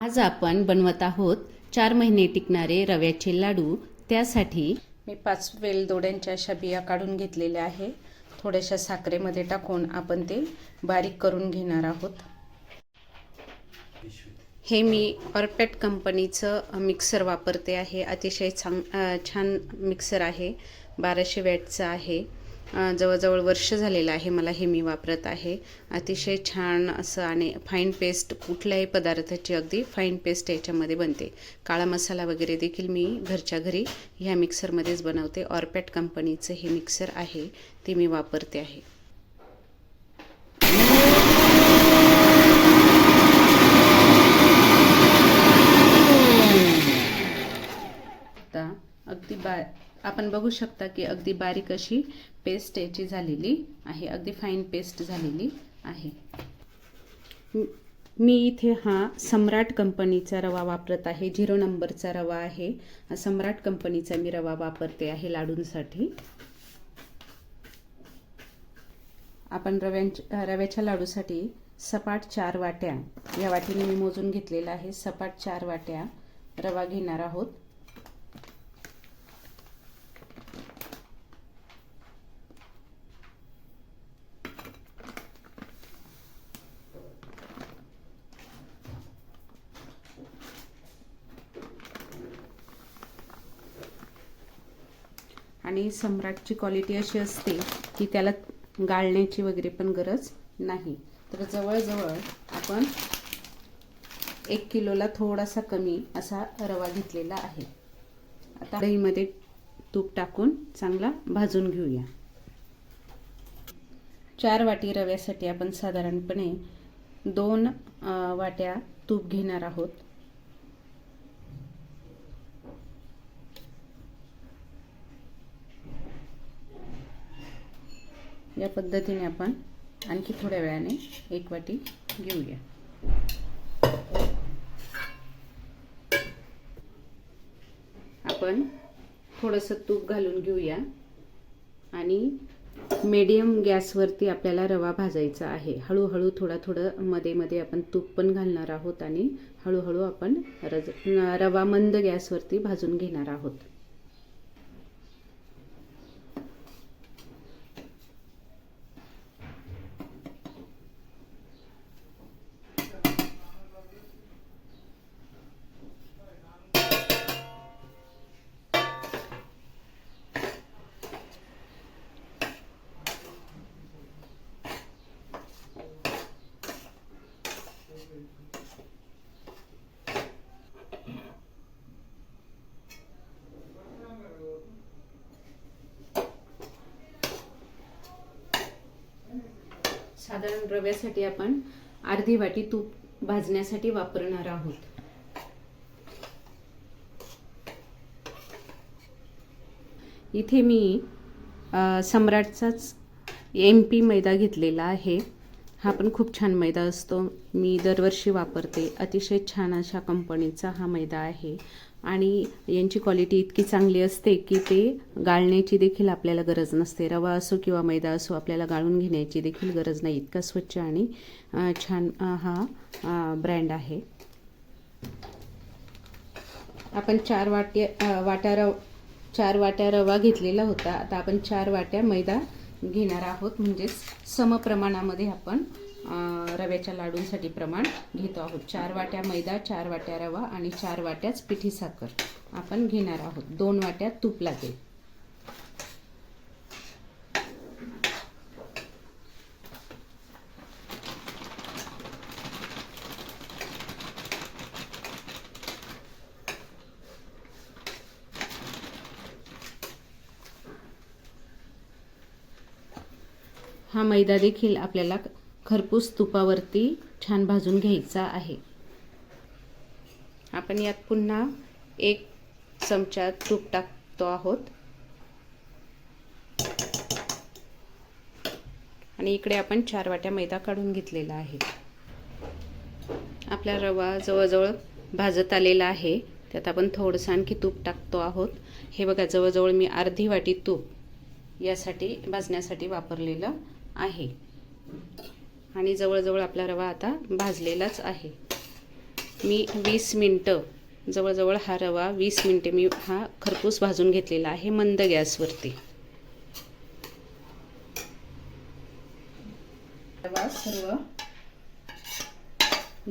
आज आपण बनवत आहोत चार महिने टिकणारे रव्याचे लाडू. त्यासाठी मी पाच वेलदोड्यांच्या अशा बिया काढून घेतलेल्या आहे. थोड्याशा साखरेमध्ये टाकून आपण ते बारीक करून घेणार आहोत. हे मी ऑरपॅट कंपनीचं मिक्सर वापरते आहे. अतिशय चांग छान मिक्सर आहे. बाराशे वॅटचं आहे. जवळजवळ वर्ष झालेलं आहे मला हे मी वापरत आहे. अतिशय छान असं आणि फाईन पेस्ट कुठल्याही पदार्थाची अगदी फाईन पेस्ट याच्यामध्ये बनते. काळा मसाला वगैरे देखील मी घरच्या घरी ह्या मिक्सरमध्येच बनवते. ऑरपॅट कंपनीचं हे मिक्सर आहे ते मी वापरते आहे. अगदी बा आपण बघू शकता की अगदी बारीक अशी पेस्ट याची झालेली आहे. अगदी फाईन पेस्ट झालेली आहे. मी इथे हा सम्राट कंपनीचा रवा वापरत आहे. झिरो नंबरचा रवा आहे. हा सम्राट कंपनीचा मी रवा वापरते आहे लाडूंसाठी. आपण रव्यांच्या रव्याच्या लाडूसाठी सपाट चार वाट्या या वाटीने मी मोजून घेतलेला आहे. सपाट चार वाट्या रवा घेणार आहोत. आणि सम्राटची क्वालिटी अशी असते की त्याला गाळण्याची वगैरे पण गरज नाही. तर जवळजवळ आपण एक किलोला थोडासा कमी असा रवा घेतलेला आहे. आता दहीमध्ये तूप टाकून चांगला भाजून घेऊया. चार वाटी रव्यासाठी आपण साधारणपणे दोन वाट्या तूप घेणार आहोत. या पद्धतीने आपण आणखी थोड्या वेळाने एक वाटी घेऊया. आपण थोडंसं तूप घालून घेऊया. आणि मीडियम गॅसवरती आपल्याला रवा भाजायचा आहे. हळूहळू थोडा थोडं मध्ये मध्ये आपण तूप पण घालणार आहोत आणि हळूहळू आपण रज रवा मंद गॅसवरती भाजून घेणार आहोत. साधारण रव्यासाठी आपण अर्धी वाटी तूप भाजण्यासाठी वापरणार आहोत. इथे मी सम्राटचाच एम पी मैदा घेतलेला आहे. हा पण खूप छान मैदा असतो. मी दरवर्षी वापरते. अतिशय छान अशा कंपनीचा हा मैदा आहे. आणि यांची क्वालिटी इतकी चांगली असते की ते गाळण्याची देखील आपल्याला गरज नसते. रवा असो किंवा मैदा असो आपल्याला गाळून घेण्याची देखील गरज नाही. इतका स्वच्छ आणि छान हा ब्रँड आहे. आपण चार वाट्या वाट्या रव चार वाट्या रवा घेतलेला होता. आता आपण चार वाट्या मैदा घेणार आहोत. म्हणजेच समप्रमाणामध्ये आपण रव्याच्या लाडूंसाठी प्रमाण घेतो आहोत. चार वाट्या मैदा चार वाट्या रवा आणि चार वाट्याच पिठी साखर आपण घेणार आहोत. दोन वाट्या तूप लागेल. हा मैदा देखील आपल्याला खरपूस तुपावरती छान भाजून घ्यायचा आहे. आपण यात पुन्हा एक चमचा तूप टाकतो आहोत. आणि इकडे आपण चार वाट्या मैदा काढून घेतलेला आहे. आपला रवा जवळजवळ भाजत आलेला आहे. त्यात आपण थोडंसं आणखी तूप टाकतो आहोत. हे बघा जवळजवळ मी अर्धी वाटी तूप यासाठी भाजण्यासाठी वापरलेलं आहे. आणि जवळजवळ आपला रवा आता भाजलेलाच आहे. मी वीस मिनटं जवळजवळ हा रवा वीस मिनटे मी हा खरपूस भाजून घेतलेला आहे मंद गॅसवरती. रवा सर्व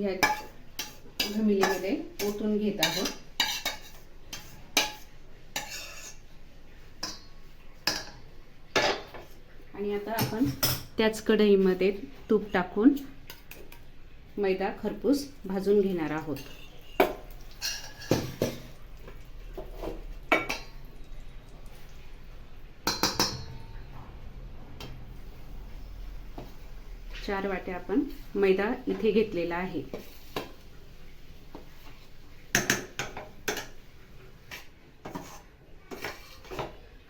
या घमिलीमध्ये ओतून घेत आहोत. आणि आता आपण त्याच कढईमध्ये तूप टाकून मैदा खरपूस भाजून घेणार आहोत. चार वाट्या आपण मैदा इथे घेतलेला आहे.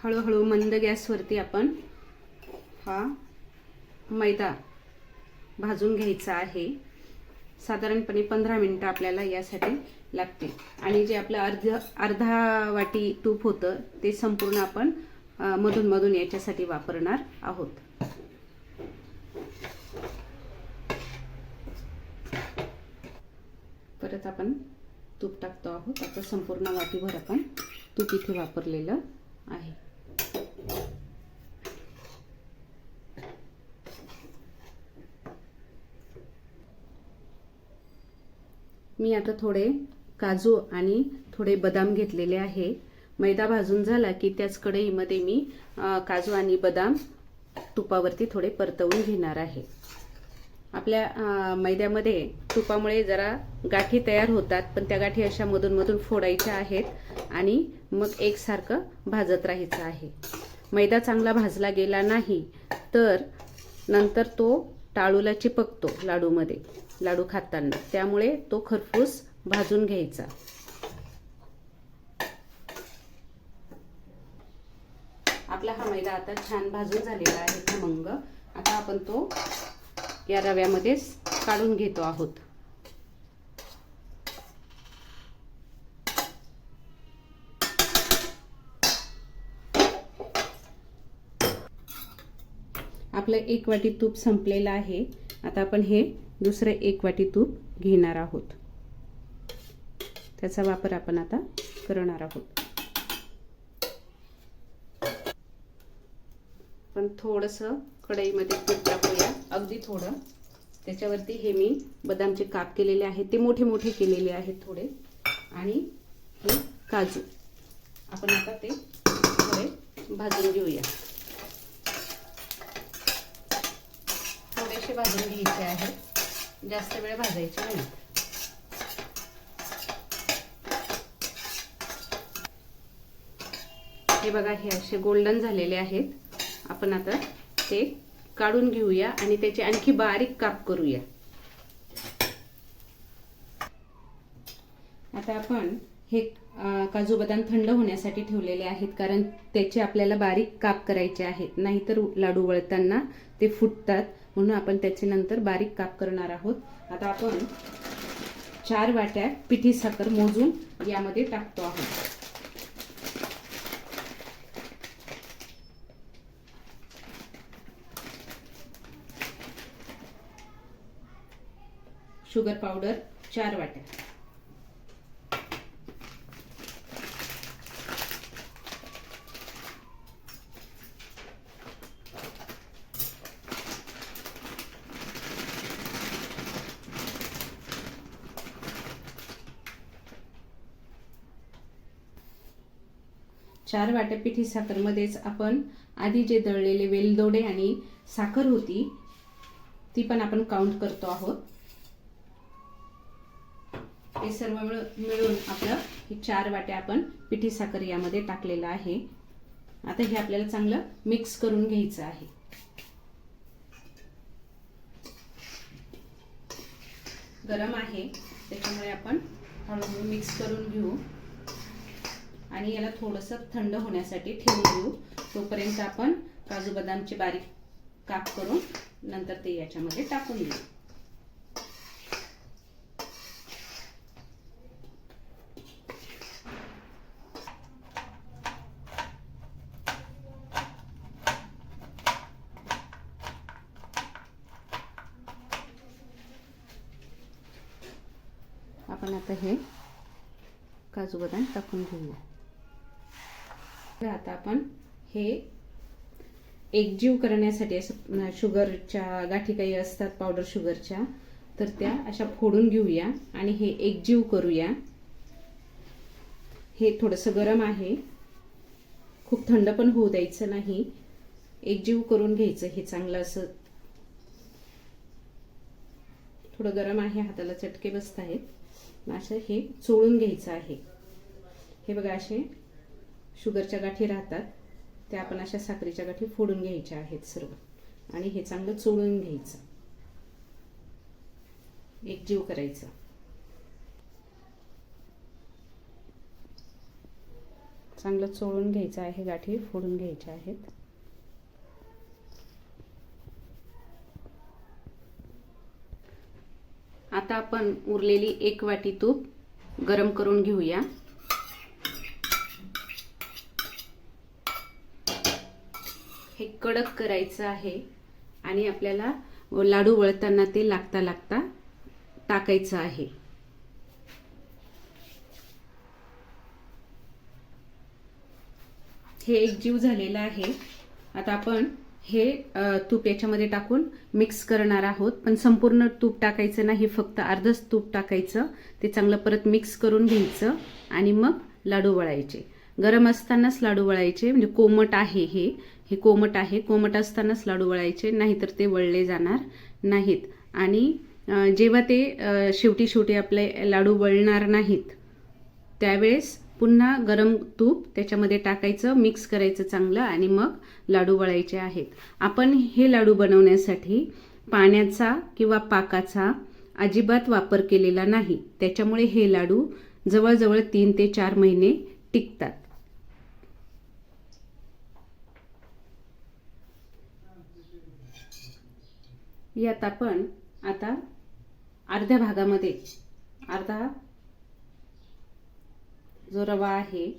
हळूहळू मंद गॅसवरती आपण हा मैदा भाजून घ्यायचा आहे. साधारणपणे पंधरा मिनटं आपल्याला यासाठी लागते आणि जे आपलं अर्ध अर्धा वाटी तूप होतं ते संपूर्ण आपण मधून मधून याच्यासाठी वापरणार आहोत. परत आपण तूप टाकतो आहोत. आता संपूर्ण वाटीभर आपण तूप इथे वापरलेलं आहे. मी आता थोडे काजू आणि थोडे बदाम घेतलेले आहे. मैदा भाजून झाला की त्याच कढईमध्ये मी काजू आणि बदाम तुपावरती थोडे परतवून घेणार आहे. आपल्या मैद्यामध्ये तुपामुळे जरा गाठी तयार होतात पण त्या गाठी अशा मधून मधून फोडायच्या आहेत आणि मग एकसारखं भाजत राहायचं आहे. मैदा चांगला भाजला गेला नाही तर नंतर तो टाळूला चिपकतो लाडूमध्ये. लाडू खाताना. त्यामुळे तो खरपूस भाजून घ्यायचा. आपला हा मैदा आता छान भाजून झालेला आहे खमंग आता आपण तो या रव्यामध्ये काढून घेतो आहोत. आपलं एक वाटी तूप संपलेलं आहे. आता आपण हे दुसरं एक वाटी तूप घेणार आहोत. त्याचा वापर आपण आता करणार आहोत. पण थोडंसं कढईमध्ये तूप टाकूया. अगदी थोडं. त्याच्यावरती हे मी बदामचे काप केलेले आहेत. ते मोठे मोठे केलेले आहेत थोडे. आणि हे काजू. आपण आता ते थोडे भाजून घेऊया. थोडेसे भाजून घ्यायचे आहेत जास्त वेळ भाजायचे नाही. हे बघा हे असे गोल्डन झालेले आहेत. आपण आता ते काढून घेऊया आणि त्याचे आणखी बारीक काप करूया. आता आपण हे काजू बदाम थंड होण्यासाठी ठेवलेले आहेत कारण त्याचे आपल्याला बारीक काप करायचे आहेत. नाहीतर लाडू वळताना ते फुटतात. म्हणून आपण त्याचे नंतर बारीक काप करणार आहोत. आता आपण चार वाट्या पिठी साखर मोजून यामध्ये टाकतो आहोत. शुगर पावडर चार वाट्या. चार वाट्या पिठी साखरमध्येच आपण आधी जे दळलेले वेलदोडे आणि साखर होती ती पण आपण काउंट करतो आहोत. हे सर्व मिळून आपलं हे चार वाट्या आपण पिठी साखर यामध्ये टाकलेलं आहे. आता हे आपल्याला चांगलं मिक्स करून घ्यायचं आहे. गरम आहे त्याच्यामुळे आपण हळूहळू मिक्स करून घेऊ. आणि याला थोडंसं थंड होण्यासाठी ठेवून देऊ. तोपर्यंत आपण काजू बदामचे बारीक काप करून नंतर ते याच्यामध्ये टाकून देऊ. आपण आता हे काजू बदाम टाकून घेऊया. तर आता आपण हे एकजीव करण्यासाठी असं शुगरच्या गाठी काही असतात पावडर शुगरच्या तर त्या अशा फोडून घेऊया आणि हे एकजीव करूया. हे थोडंसं गरम आहे. खूप थंड पण होऊ द्यायचं नाही. एकजीव करून घ्यायचं हे चांगलं असं. थोडं गरम आहे हाताला चटके बसत आहेत असं हे चोळून घ्यायचं आहे. हे बघा असे शुगरच्या गाठी राहतात त्या आपण अशा साखरेच्या गाठी फोडून घ्यायच्या आहेत सर्व. आणि हे चांगलं चोळून घ्यायचं. एक जीव करायचं. चांगलं चोळून घ्यायचं आहे गाठी फोडून घ्यायच्या आहेत. आता आपण उरलेली एक वाटी तूप गरम करून घेऊया हे कडक करायचं आहे आणि आपल्याला लाडू वळताना ते लागता लागता टाकायचं आहे. हे एक जीव झालेला आहे. आता आपण हे तूप याच्यामध्ये टाकून मिक्स करणार आहोत. पण संपूर्ण तूप टाकायचं नाही फक्त अर्धच तूप टाकायचं. ते चांगलं परत मिक्स करून घ्यायचं आणि मग लाडू वळायचे. गरम असतानाच लाडू वळायचे. म्हणजे कोमट आहे हे. हे कोमट आहे. कोमट असतानाच लाडू वळायचे नाहीतर ते वळले जाणार नाहीत. आणि जेव्हा ते शेवटी शेवटी आपले लाडू वळणार नाहीत त्यावेळेस पुन्हा गरम तूप त्याच्यामध्ये टाकायचं मिक्स करायचं चांगलं आणि मग लाडू वळायचे आहेत. आपण हे लाडू बनवण्यासाठी पाण्याचा किंवा पाकाचा अजिबात वापर केलेला नाही. त्याच्यामुळे हे लाडू जवळजवळ तीन ते चार महिने टिकतात. यात आपण आता अर्ध्या भागामध्ये अर्धा जो रवा आहे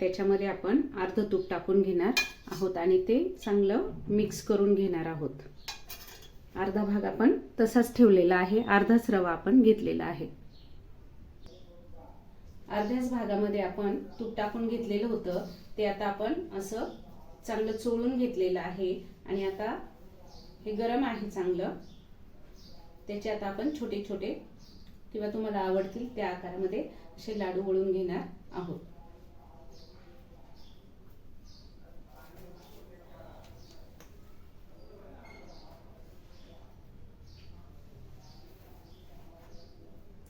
त्याच्यामध्ये आपण अर्ध तूप टाकून घेणार आहोत आणि ते चांगलं मिक्स करून घेणार आहोत. अर्धा भाग आपण तसाच ठेवलेला आहे अर्धाच रवा आपण घेतलेला आहे. अर्ध्याच भागामध्ये आपण तूप टाकून घेतलेलं होतं ते आता आपण असं चांगलं चोळून घेतलेलं आहे. आणि आता हे गरम आहे चांगलं. त्याचे आता आपण छोटे छोटे किंवा तुम्हाला आवडतील त्या आकारामध्ये असे लाडू वळून घेणार आहोत.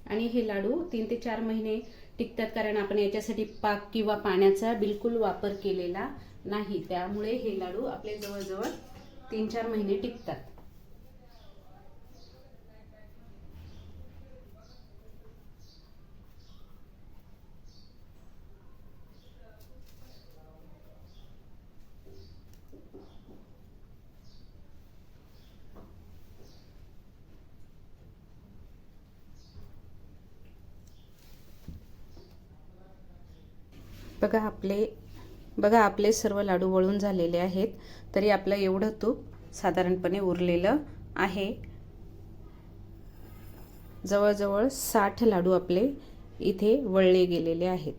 आणि हे लाडू तीन ते चार महिने टिकतात कारण आपण याच्यासाठी पाक किंवा पाण्याचा बिलकुल वापर केलेला नाही. त्यामुळे हे लाडू आपले जवळजवळ तीन चार महिने टिकतात. बघा आपले बघा आपले सर्व लाडू वळून झालेले आहेत तरी आपलं एवढं तूप साधारणपणे उरलेलं आहे. जवळजवळ साठ लाडू आपले इथे वळले गेलेले आहेत.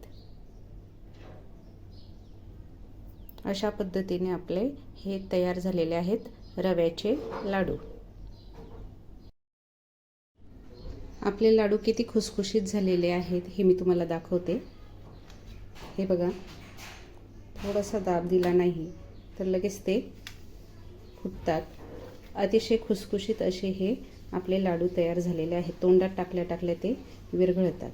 अशा पद्धतीने आपले हे तयार झालेले आहेत रव्याचे लाडू. आपले लाडू किती खुसखुशीत झालेले आहेत हे मी तुम्हाला दाखवते. हे बघा थोडासा दाब दिला नाही तर लगेच ते फुटतात. अतिशय खुसखुशीत असे हे आपले लाडू तयार झालेले आहेत. तोंडात टाकल्या टाकल्या ते विरघळतात.